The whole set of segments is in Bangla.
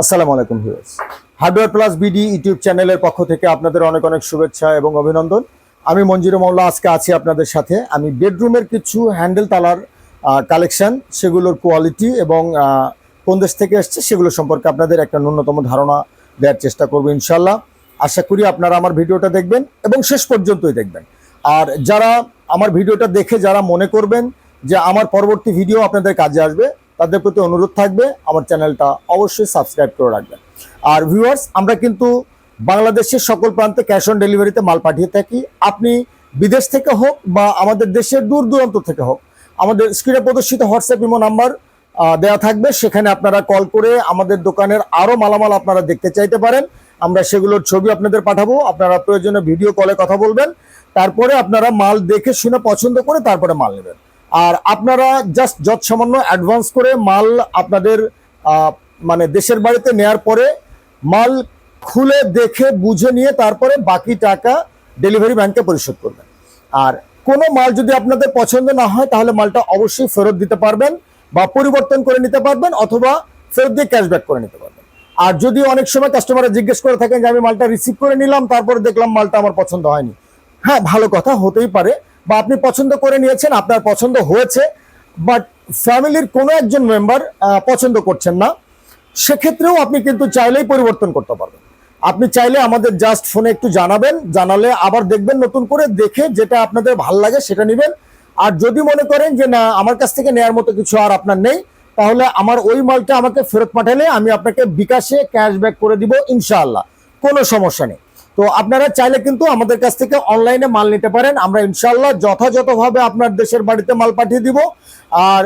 আসসালামু আলাইকুম viewers. Hardware plus BD YouTube চ্যানেলের পক্ষ থেকে আপনাদের অনেক অনেক শুভেচ্ছা এবং অভিনন্দন। আমি মঞ্জুর মৌলা আজকে আছি আপনাদের সাথে। আমি বেডরুমের কিছু হ্যান্ডেল তালার কালেকশন সেগুলোর কোয়ালিটি এবং কোন দেশ থেকে এসছে সেগুলো সম্পর্কে আপনাদের একটা ন্যূনতম ধারণা দেওয়ার চেষ্টা করব ইনশাল্লাহ আশা করি আপনারা আমার ভিডিওটা দেখবেন এবং শেষ পর্যন্তই দেখবেন। আর যারা আমার ভিডিওটা দেখে যারা মনে করবেন যে আমার পরবর্তী ভিডিও আপনাদের কাজে আসবে তাদের প্রতি অনুরোধ থাকবে, আমার চ্যানেলটা অবশ্যই সাবস্ক্রাইব করে রাখবেন। আর ভিউয়ার্স আমরা কিন্তু বাংলাদেশের সকল প্রান্তে ক্যাশ অন ডেলিভারিতে মাল পাঠিয়ে থাকি। আপনি বিদেশ থেকে হোক বা আমাদের দেশের দূর দূরান্ত থেকে হোক, আমাদের স্ক্রিনে প্রদর্শিত হোয়াটসঅ্যাপ ইমো নাম্বার দেওয়া থাকবে। সেখানে আপনারা কল করে আমাদের দোকানের আরও মালামাল আপনারা দেখতে চাইতে পারেন। আমরা সেগুলোর ছবি আপনাদের পাঠাবো। আপনারা প্রয়োজনে ভিডিও কলে কথা বলবেন। তারপরে আপনারা মাল দেখে, শুনে, পছন্দ করে তারপরে মাল নেবেন। আর আপনারা জাস্ট যত সামান্য অ্যাডভান্স করে মাল আপনাদের মানে দেশের বাড়িতে নেয়ার পরে মাল খুলে দেখে, বুঝে নিয়ে তারপরে বাকি টাকা ডেলিভারি ব্যাংকে পরিশোধ করবেন। আর কোনো মাল যদি আপনাদের পছন্দ না হয়, তাহলে মালটা অবশ্যই ফেরত দিতে পারবেন বা পরিবর্তন করে নিতে পারবেন অথবা ফেরত দিয়ে ক্যাশব্যাক করে নিতে পারবেন। আর যদি অনেক সময় কাস্টমাররা জিজ্ঞেস করে থাকেন যে, আমি মালটা রিসিভ করে নিলাম, তারপরে দেখলাম মালটা আমার পছন্দ হয়নি। হ্যাঁ ভালো কথা, হতেই পারে। বা আপনি পছন্দ করে নিয়েছেন, আপনার পছন্দ হয়েছে বাট ফ্যামিলির কোনো একজন মেম্বার পছন্দ করছেন না, সেক্ষেত্রেও আপনি কিন্তু চাইলেই পরিবর্তন করতে পারবেন। আপনি চাইলে আমাদের জাস্ট ফোনে একটু জানাবেন, জানালে আবার দেখবেন নতুন করে দেখে যেটা আপনাদের ভালো লাগে সেটা নেবেন। আর যদি মনে করেন যে, না, আমার কাছ থেকে নেওয়ার মতো কিছু আর আপনার নেই, তাহলে আমার ওই মালটা আমাকে ফেরত পাঠালে আমি আপনাকে বিকাশে ক্যাশব্যাক করে দিব ইনশাআল্লাহ। কোনো সমস্যা নেই। তো আপনারা চাইলে কিন্তু আমাদের কাছ থেকে অনলাইনে মাল নিতে পারেন। আমরা ইনশাআল্লাহ যথাযথভাবে আপনার দেশের বাড়িতে মাল পাঠিয়ে দিব। আর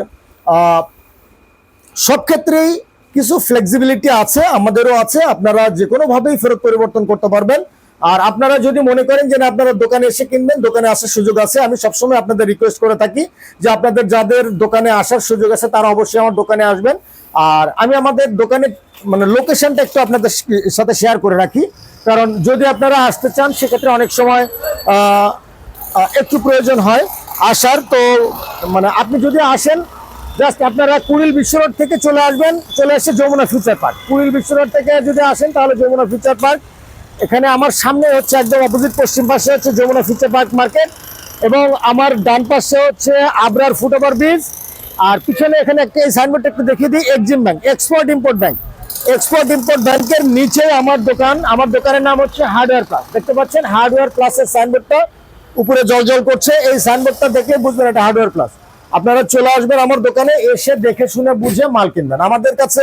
সব ক্ষেত্রেই কিছু ফ্লেক্সিবিলিটি আছে, আমাদেরও আছে। আপনারা যে কোনোভাবেই ফেরত পরিবর্তন করতে পারবেন। আর আপনারা যদি মনে করেন যে আপনারা দোকানে এসে কিনবেন, দোকানে আসার সুযোগ আছে, আমি সবসময় আপনাদের রিকোয়েস্ট করে থাকি যে আপনাদের যাদের দোকানে আসার সুযোগ আছে, তারা অবশ্যই আমার দোকানে আসবেন। আর আমি আমাদের দোকানে মানে লোকেশনটা একটু আপনাদের সাথে শেয়ার করে রাখি। কারণ যদি আপনারা আসতে চান, সেক্ষেত্রে অনেক সময় একটু প্রয়োজন হয় আসার। তো মানে আপনি যদি আসেন জাস্ট আপনারা কুড়িল বিশ্ব রোড থেকে চলে আসবেন, চলে এসে যমুনা ফিউচার পার্ক। কুড়িল বিশ্ব রোড থেকে যদি আসেন, তাহলে যমুনা ফিউচার পার্ক। এখানে আমার সামনে হচ্ছে একদম অপোজিট পশ্চিম পাশে হচ্ছে যমুনা ফিউচার পার্ক মার্কেট এবং আমার ডান পাশে হচ্ছে আবরার ফুট ওভার ব্রিজ। আর পিছনে এখানে একটা এই সাইনবোর্ডটা একটু দেখিয়ে দিই Exim bank export import bank export import ব্যাংকের নিচে আমার দোকান। আমার দোকানের নাম হচ্ছে হার্ডওয়্যার প্লাস দেখতে পাচ্ছেন? হার্ডওয়্যার প্লাসের সাইনবোর্ডটা উপরে জল জল করছে। এই সাইনবোর্ডটা দেখে বুঝবেন এটা হার্ডওয়্যার প্লাস আপনারা চলে আসবেন আমার দোকানে, এসে দেখে শুনে বুঝে মাল কিনবেন। আমাদের কাছে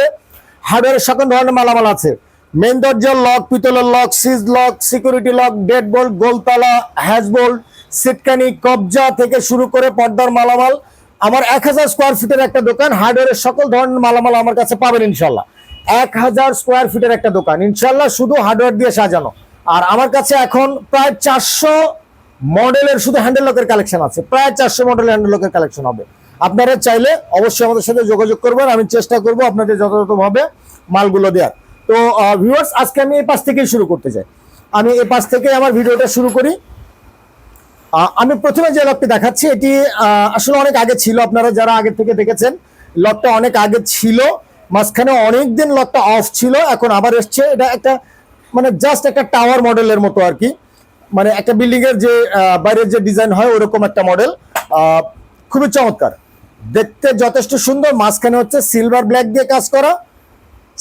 হার্ডওয়্যারের সকল ধরনের মালামাল আছে। মেন দরজার লক পিতলের লক সিজ lock security lock dead bolt গোলতলা হ্যাজ বোল্ট সিটকানি কবজা থেকে শুরু করে পর্দার মালামাল। আমার এক হাজার স্কোয়ার ফিটের একটা দোকান। হার্ডওয়্যারের সকল ধরনের মালামাল আমার কাছে পাবেন ইনশাল্লাহ এক হাজার স্কোয়ার ফিটের একটা দোকান। ইনশাল্লাহ শুধু হার্ডওয়্যার দিয়ে সাজানো। আর আমার কাছে এখন প্রায় চারশো মডেলের শুধু হ্যান্ডেল লকের কালেকশন আছে। প্রায় চারশো মডেলের হ্যান্ডেল লকের কালেকশন হবে। আপনারা চাইলে অবশ্যই আমাদের সাথে যোগাযোগ করবেন। আমি চেষ্টা করব আপনাদের যথাযথভাবে মালগুলো দেওয়ার। তো ভিউয়ার্স আজকে আমি এই পাশ থেকেই শুরু করতে চাই। আমি এই পাশ থেকে আমার ভিডিওটা শুরু করি। আমি প্রথমে যে লকটি দেখাচ্ছি, এটি আসলে অনেক আগে ছিল। আপনারা যারা আগে থেকে দেখেছেন লকটা অনেক আগে ছিল। মাঝখানে অনেক দিন লকটা অফ ছিল, এখন আবার এসছে। এটা একটা মানে জাস্ট একটা টাওয়ার মডেলের মতো আর কি। মানে একটা বিল্ডিং এর যে বাইরের যে ডিজাইন হয়, ওরকম একটা মডেল খুবই চমৎকার। দেখতে যথেষ্ট সুন্দর, মাঝখানে হচ্ছে সিলভার ব্ল্যাক দিয়ে কাজ করা।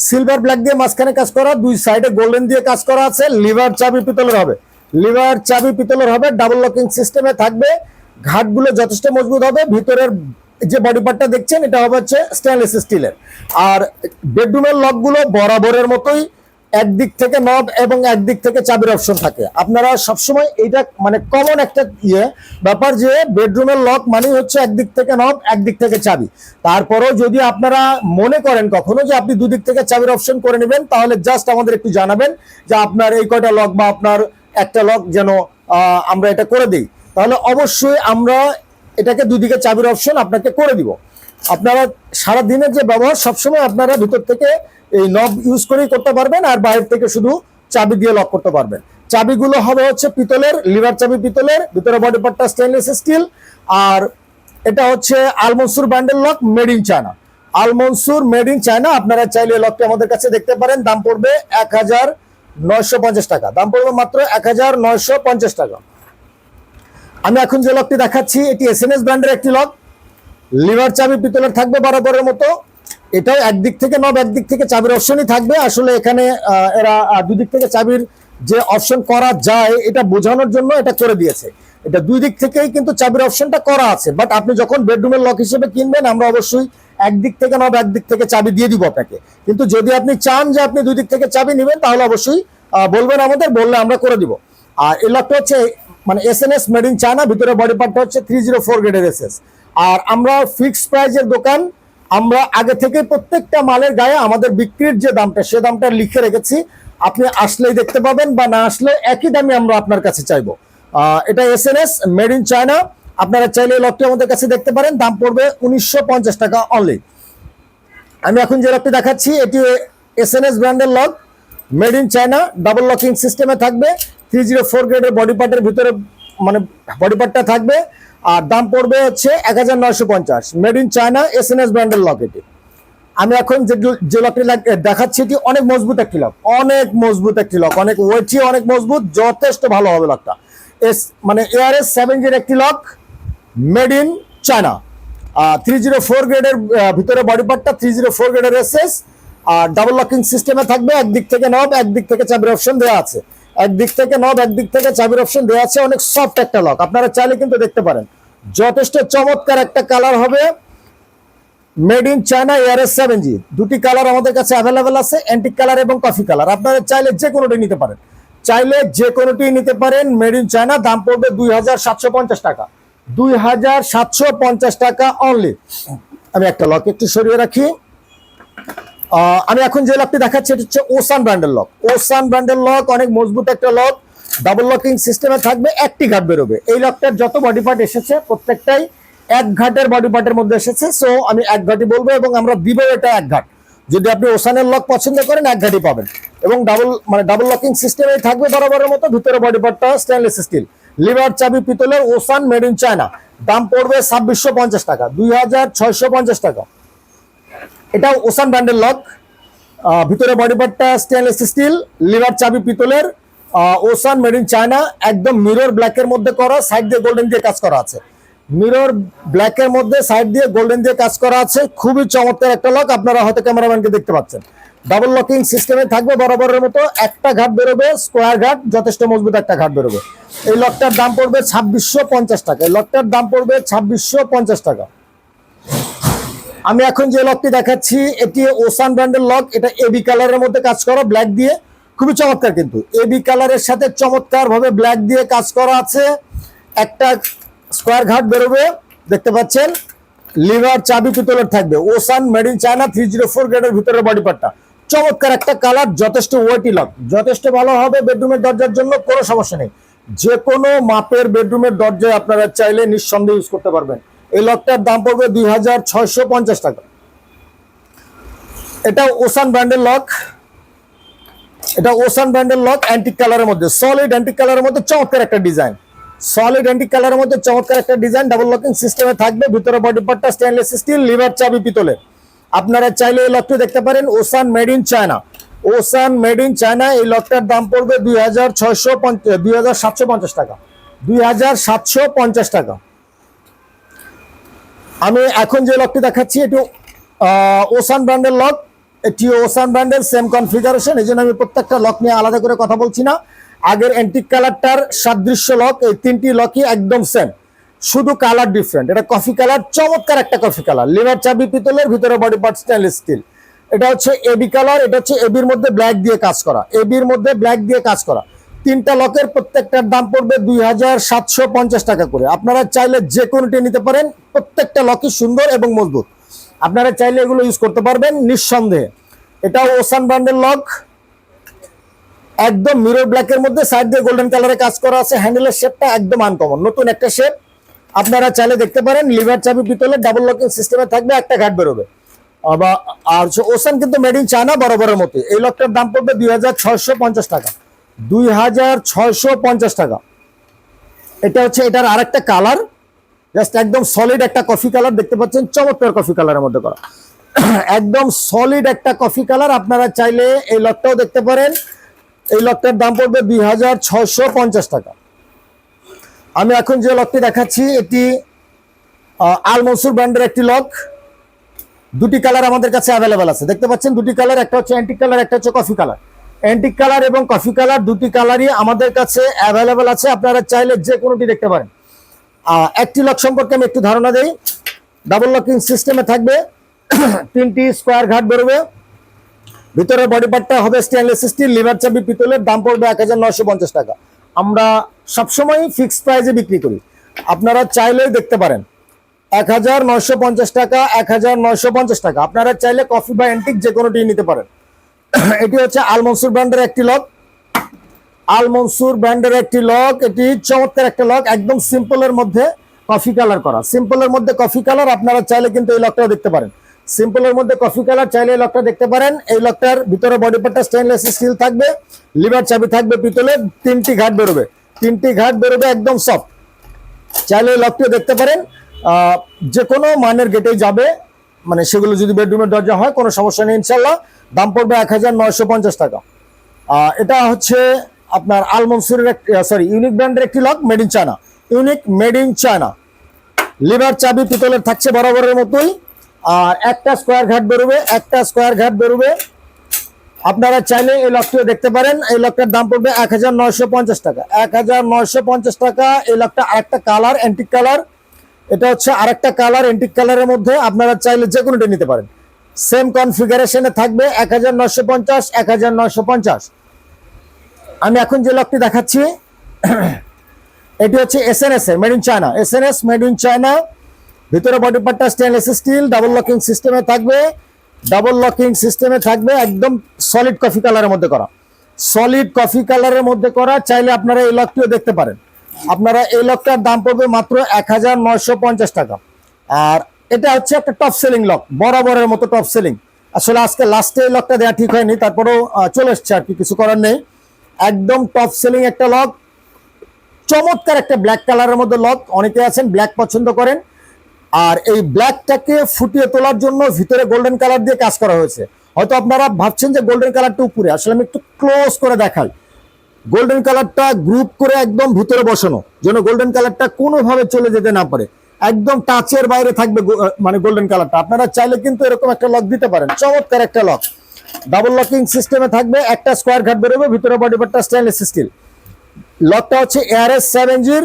সিলভার ব্ল্যাক দিয়ে মাঝখানে কাজ করা, দুই সাইডে গোল্ডেন দিয়ে কাজ করা আছে। লিভার চাবি পিতলের হবে। লিভার চাবি পিতলের হবে ডাবল লকিং সিস্টেমে থাকবে। ঘাটগুলো যথেষ্ট মজবুত হবে। ভিতরের যে বডি পার্টটা দেখছেন, এটা হবে হচ্ছে স্টেনলেস স্টিলের আর বেডরুমের লকগুলো বরাবরের মতোই একদিক থেকে নব এবং একদিক থেকে চাবির অপশন থাকে। আপনারা সবসময় এইটা মানে কমন একটা ইয়ে ব্যাপার যে বেডরুমের লক মানে হচ্ছে একদিক থেকে নব একদিক থেকে চাবি। তারপরেও যদি আপনারা মনে করেন কখনো যে আপনি দুদিক থেকে চাবির অপশন করে নেবেন, তাহলে জাস্ট আমাদের একটু জানাবেন যে আপনার এই কয়টা লক বা আপনার একটা লক যেন আমরা এটা করে দিই। তাহলে অবশ্যই আমরা এটাকে দুদিকে চাবির অপশন আপনাকে করে দিব। আপনারা সারা দিনের যে ব্যবহার, সবসময় আপনারা ভিতর থেকে এই নব ইউজ করেই করতে পারবেন আর বাইরে থেকে শুধু চাবি দিয়ে লক করতে পারবেন। চাবিগুলো হবে হচ্ছে পিতলের লিভার চাবি পিতলের, ভিতরে বডি পার্টটা স্টেনলেস স্টিল আর এটা হচ্ছে আলমসুর Bandel lock made in China Almansur made in China আপনারা চাইলে লকটি আমাদের কাছে দেখতে পারেন, দাম পড়বে এক হাজার নয়শো পঞ্চাশ টাকা। দাম পড়বে মাত্র এক হাজার নয়শো পঞ্চাশ টাকা। আমি এখন যে লকটি দেখাচ্ছি, এটি এস এন এস ব্র্যান্ডের একটি লক লিভার চাবি পিতলের থাকবে বরাবরের মতো। এটাও একদিক থেকে নব একদিক থেকে চাবির অপশনই থাকবে। আসলে এখানে এরা দুদিক থেকে চাবির যে অপশন করা যায়, এটা বোঝানোর জন্য এটা করে দিয়েছে। এটা দুই দিক থেকেই কিন্তু চাবির অপশনটা করা আছে। বাট আপনি যখন বেডরুমের লক হিসেবে কিনবেন, আমরা অবশ্যই একদিক থেকে নব একদিক থেকে চাবি দিয়ে দিব আপনাকে। কিন্তু যদি আপনি চান যে আপনি দুই দিক থেকে চাবি নেবেন, তাহলে অবশ্যই বলবেন আমাদের, বললে আমরা করে দিব। আর এই লকটা হচ্ছে মানে S N S made in China ভিতরে বডি পার্টটা হচ্ছে থ্রি জিরো ফোর গ্রেডের এস এস আর আমরা ফিক্সড প্রাইজের দোকান, আমরা আগে থেকে প্রত্যেকটা মালের গায়ে আমাদের বিক্রির যে দামটা, সে দামটা লিখে রেখেছি। আপনি আসলেই দেখতে পাবেন বা না আসলে একই দামে আমরা আপনার কাছে চাইব। এটা S N S made in China আপনারা চাইলে লকটি আমাদের কাছে দেখতে পারেন, দাম পড়বে উনিশশো পঞ্চাশ টাকা অনলি আমি এখন যে লকটি দেখাচ্ছি, এটি এস এন এস ব্র্যান্ডের lock made in China double locking সিস্টেমে থাকবে থ্রি জিরো ফোর গ্রেডের বডি পার্টের ভিতরে মানে বডি পার্টটা থাকবে, আর দাম পড়বে হচ্ছে এক হাজার নয়শো পঞ্চাশ। Made in China S N S ব্র্যান্ডের লক এটি আমি এখন যে যে লকটি দেখাচ্ছি, এটি অনেক মজবুত একটি লক অনেক মজবুত একটি লক অনেক ওয়েটি অনেক মজবুত, যথেষ্ট ভালো হবে লকটা এস মানে এআরএস সেভেন জির একটি lock made in China. Three zero four গ্রেডের ভিতরে বডি পার্টটা থ্রি জিরো ফোর গ্রেডের এসএস আর ডাবল লকিং সিস্টেমে থাকবে, একদিক থেকে নব একদিক থেকে চাবির অপশন দেওয়া আছে। একদিক থেকে নব একদিক থেকে চাবির অপশন দেওয়া আছে, অনেক সফট একটা লক আপনারা চাইলে কিন্তু দেখতে পারেন। যথেষ্ট চমৎকার একটা কালার হবে made in China ARS seven G দুটি কালার আমাদের কাছে অ্যাভেলেবেল আছে অ্যান্টিক কালার এবং কফি কালার আপনারা চাইলে যে কোনোটি নিতে পারেন। চাইলে যে কোনোটি নিতে পারেন মেড ইন চায়না দাম পড়বে দুই হাজার সাতশো পঞ্চাশ টাকা। দুই হাজার সাতশো পঞ্চাশ টাকা অনলি আমি একটা লক একটু সরিয়ে রাখি। আমি এখন যে লকটি দেখাচ্ছি, এটা হচ্ছে ওসান ব্র্যান্ডের লক ওসান ব্র্যান্ডের লক অনেক মজবুত একটা লক ডাবল লকিং সিস্টেমে থাকবে, একটি ঘাট বেরোবে। এই লকটার যত বডি পার্ট এসেছে, প্রত্যেকটাই এক ঘাটের বডি পার্টের মধ্যে এসেছে। সো আমি এক ঘাটি বলব এবং আমরা দিব এটা এক ঘাট। যদি আপনি ওসানের লক পছন্দ করেন, এক ঘাটি পাবেন। এবং ডাবল মানে ডাবল লকিং সিস্টেমে থাকবে বরাবরের মতো, ভিতরে বডি পার্টটা স্টেনলেস স্টিল লিভার চাবি পিতলের ওসান মেড ইন চায়না দাম পড়বে ছাব্বিশশো টাকা, দুই হাজার ছয়শো পঞ্চাশ টাকা। এটা ওসান ব্র্যান্ডের লক ভিতরে বডি পার্টটা স্টেনলেস স্টিল লিভার চাবি পিতলের ওসান মেড ইন চায়না একদম মিরর ব্ল্যাকের মধ্যে করা সাইড দিয়ে গোল্ডেন দিয়ে কাজ করা আছে। মিরর ব্ল্যাকের মধ্যে সাইড দিয়ে গোল্ডেন দিয়ে কাজ করা আছে, খুবই চমৎকার একটা লক আপনারা হয়তো ক্যামেরাম্যানকে দেখতে পাচ্ছেন। ডাবল লকিং সিস্টেমে থাকবে বরাবরের মতো, একটা ঘাট বেরোবে স্কোয়ার ঘাট, যথেষ্ট মজবুত একটা ঘাট বেরোবে। এই লকটার দাম পড়বে ছাব্বিশশো পঞ্চাশ টাকা, এই লকটার দাম পড়বে ছাব্বিশশো পঞ্চাশ টাকা। আমি এখন যে লকটি দেখাচ্ছি, এটি ওসান ব্র্যান্ডের লক এটা এবি কালারের মধ্যে কাজ করা ব্ল্যাক দিয়ে। খুবই চমৎকার কিন্তু। এবি কালারের সাথে চমৎকার ভাবে ব্ল্যাক দিয়ে কাজ করা আছে। একটা স্কোয়ার ঘাট বেরোবে, দেখতে পাচ্ছেন? লিভার চাবি পিতলের থাকবে। Ocean made in China three zero four গ্রেডের ভিতরে বডি পার্টটা চমৎকার একটা কালার যথেষ্ট ওয়েটি লক যথেষ্ট ভালো হবে বেডরুমের দরজার জন্য, কোনো সমস্যা নেই। যে কোনো মাপের বেডরুমের দরজায় আপনারা চাইলে নিঃসন্দেহে ইউজ করতে পারবেন। এই লকটার দাম পড়বে দুই হাজার ছয়শো পঞ্চাশ টাকা। এটা ওসান ব্র্যান্ডের লক এটা ওসান ব্র্যান্ডের লক অ্যান্টিক কালারের মধ্যে। সলিড অ্যান্টিক কালারের মধ্যে চমৎকার একটা ডিজাইন সলিড অ্যান্টিক কালারের মধ্যে চমৎকার একটা ডিজাইন ডাবল লকিং সিস্টেমে থাকবে, ভিতরে বডি পার্টটা স্টেনলেস স্টিল লিভার চাবি পিতলে। আপনারা চাইলে এই লকটি দেখতে পারেন Ocean made in China Ocean made in China এই লকটার দাম পড়বে দুই হাজার ছয়শো টাকা। দুই হাজার সাতশো পঞ্চাশ টাকা। আমি এখন যে লকটি দেখাচ্ছি, এটি ওসান ব্র্যান্ডের লক এটি ওসান ব্র্যান্ডের সেম কনফিগারেশন এই জন্য আমি প্রত্যেকটা লক নিয়ে আলাদা করে কথা বলছি না। আগের অ্যান্টিক কালারটার সাদৃশ্য লক এই তিনটি লকই একদম সেম শুধু কালার ডিফারেন্ট এটা কফি কালার চমৎকার একটা কফি কালার লিভার চাবি, পিতলের ভিতরে বডি পার্ট স্টেনলেস স্টিল এটা হচ্ছে এবি কালার এটা হচ্ছে এবির মধ্যে ব্ল্যাক দিয়ে কাজ করা। এবির মধ্যে ব্ল্যাক দিয়ে কাজ করা। তিনটা লকের প্রত্যেকটার দাম পড়বে দুই হাজার সাতশো পঞ্চাশ টাকা করে। আপনারা চাইলে যে কোনোটি নিতে পারেন, প্রত্যেকটা লকই সুন্দর এবং মজবুত। আপনারা চাইলে এগুলো ইউজ করতে পারবেন নিঃসন্দেহে। এটা ওসান ব্র্যান্ডের লক একদম মিরর ব্ল্যাকের মধ্যে সাইড দিয়ে গোল্ডেন কালারে কাজ করা আছে। হ্যান্ডেলের শেপটা একদম আনকমন নতুন একটা শেপ আপনারা চাইলে দেখতে পারেন লিভার চাবি পিতলে ডাবল লকিং সিস্টেমে থাকবে, একটা ঘাট বেরোবে। আর ওসান কিন্তু মেড ইন চায়না বরাবরের মতো এই লকটার দাম পড়বে দুই হাজার ছয়শো পঞ্চাশ টাকা। দুই হাজার ছয়শো পঞ্চাশ টাকা। এটা হচ্ছে এটার আরেকটা কালার। জাস্ট একদম সলিড একটা কফি কালার দেখতে পাচ্ছেন চমৎকার কফি কালারের মধ্যে করা। একদম সলিড একটা কফি কালার আপনারা চাইলে এই লকটাও দেখতে পারেন। এই লকটার দাম পড়বে দুই হাজার ছয়শো পঞ্চাশ টাকা। আমি এখন যে লকটি দেখাচ্ছি, এটি আল মনসুর ব্র্যান্ডের একটি লক। দুটি কালার আমাদের কাছে অ্যাভেলেবেল আছে। দেখতে পাচ্ছেন দুটি কালার, একটা হচ্ছে অ্যান্টিক কালার একটা হচ্ছে কফি কালার অ্যান্টিক কালার এবং কফি কালার দুটি কালারই আমাদের কাছে অ্যাভেলেবেল আছে। আপনারা চাইলে যে কোনোটি দেখতে পারেন। একটি লক সম্পর্কে আমি একটু ধারণা দেই। ডাবল লকিং সিস্টেমে থাকবে। তিনটি স্কোয়ার ঘাট বেরোবে। ভিতরের বডি পার্টটা হবে স্টেনলেস স্টিল লিভার চাবি, পিতলের দাম পড়বে এক হাজার নয়শো পঞ্চাশ টাকা। আমরা সবসময় ফিক্সড প্রাইসে বিক্রি করি। আপনারা চাইলেই দেখতে পারেন। এক হাজার নয়শো পঞ্চাশ টাকা এক হাজার নয়শো পঞ্চাশ টাকা। আপনারা চাইলে কফি বা অ্যান্টিক যে কোনোটি নিতে পারেন। এটি হচ্ছে আল মনসুর ব্র্যান্ডের একটি লক। আল মনসুর ব্র্যান্ডের একটি লক, এটি চমৎকার একটা লক, একদম সিম্পলের মধ্যে কফি কালার করা। সিম্পলের মধ্যে কফি কালার, আপনারা চাইলে কিন্তু এই লকটাও দেখতে পারেন। সিম্পলের মধ্যে কফি কালার, চাইলে এই লকটা দেখতে পারেন। এই লকটার ভিতরে বডি পার্টটা স্টেনলেস স্টিল থাকবে, লিভার চাবি থাকবে পিতলে, তিনটি ঘাট বেরোবে। তিনটি ঘাট বেরোবে একদম সফট চাইলে এই লকটিও দেখতে পারেন। যে কোনো মানের গেটেই যাবে। মানে সেগুলো যদি বেডরুমের দরজা হয়, কোনো সমস্যা নেই ইনশাল্লাহ দাম পড়বে এক হাজার নয়শো পঞ্চাশ টাকা। এটা হচ্ছে আপনার আলমনসুরের সরি ইউনিক ব্র্যান্ডের একটি lock made in China unique made in China lever চাবি, পিতলের থাকছে বরাবরের মতোই। আর একটা স্কোয়ার ঘাট বেরোবে, একটা স্কোয়ার ঘাট বেরোবে। আপনারা চাইলে এই লকটিও দেখতে পারেন। এই লকটার দাম পড়বে এক হাজার নয়শো পঞ্চাশ টাকা। এক হাজার নয়শো পঞ্চাশ টাকা, এই লকটা আরেকটা কালার অ্যান্টিক কালার এটা হচ্ছে আরেকটা কালার এন্টিক কালারের মধ্যে আপনারা চাইলে যে কোনোটা নিতে পারেন। সেম কনফিগারেশনে থাকবে এক হাজার নয়শো পঞ্চাশ এক হাজার নয়শো পঞ্চাশ। আমি এখন যে লকটি দেখাচ্ছি, এটি হচ্ছে এস এন এস এর made in China S N S made in China ভিতরে বডি পার্টটা স্টেনলেস স্টিল ডাবল লকিং সিস্টেমে থাকবে। ডাবল লকিং সিস্টেমে থাকবে একদম সলিড কফি কালারের মধ্যে করা। সলিড কফি কালারের মধ্যে করা, চাইলে আপনারা এই লকটিও দেখতে পারেন। আপনারা এই লকটার দাম পড়বে মাত্র এক হাজার নয়শো পঞ্চাশ টাকা। আর এটা হচ্ছে একটা টপ সেলিং লক বরাবরের মতো টপ সেলিং আসলে আজকে লাস্টে এই লকটা দেওয়া ঠিক হয়নি, তারপরেও চলে এসছে আর কি, কিছু করার নেই। একদম টপ সেলিং একটা লক চমৎকার একটা ব্ল্যাক কালারের মধ্যে লক অনেকে আছেন ব্ল্যাক পছন্দ করেন। আর এই ব্ল্যাকটাকে ফুটিয়ে তোলার জন্য ভিতরে গোল্ডেন কালার দিয়ে কাজ করা হয়েছে। হয়তো আপনারা ভাবছেন যে গোল্ডেন কালারটা উপরে, আসলে আমি একটু ক্লোজ করে দেখাই। গোল্ডেন কালারটা গ্রুপ করে একদম ভিতরে বসানো, যেন গোল্ডেন কালারটা কোনোভাবে চলে যেতে না পারে। একদম টাচের বাইরে থাকবে মানে গোল্ডেন কালারটা আপনারা চাইলে কিন্তু এরকম একটা লক দিতে পারেন। চমৎকার একটা লক ডাবল লকিং সিস্টেমে থাকবে, একটা স্কোয়ার ঘাট বেরোবে, ভিতরে বডি পার্টটা স্টেনলেস স্টিল লকটা হচ্ছে এআরএস সেভেন জির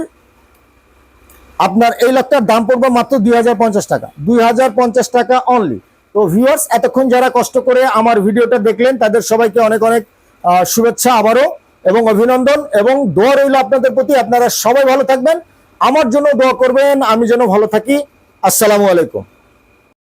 আপনার এই লকটার দাম পড়বে মাত্র দুই হাজার পঞ্চাশ টাকা। দুই হাজার পঞ্চাশ টাকা অনলি তো ভিউয়ার্স এতক্ষণ যারা কষ্ট করে আমার ভিডিওটা দেখলেন, তাদের সবাইকে অনেক অনেক শুভেচ্ছা আবারও। এবং অভিনন্দন এবং দোয়া রইল আপনাদের প্রতি। আপনারা সবাই ভালো থাকবেন। আমার জন্য দোয়া করবেন, আমি যেন ভালো থাকি। আসসালামু আলাইকুম।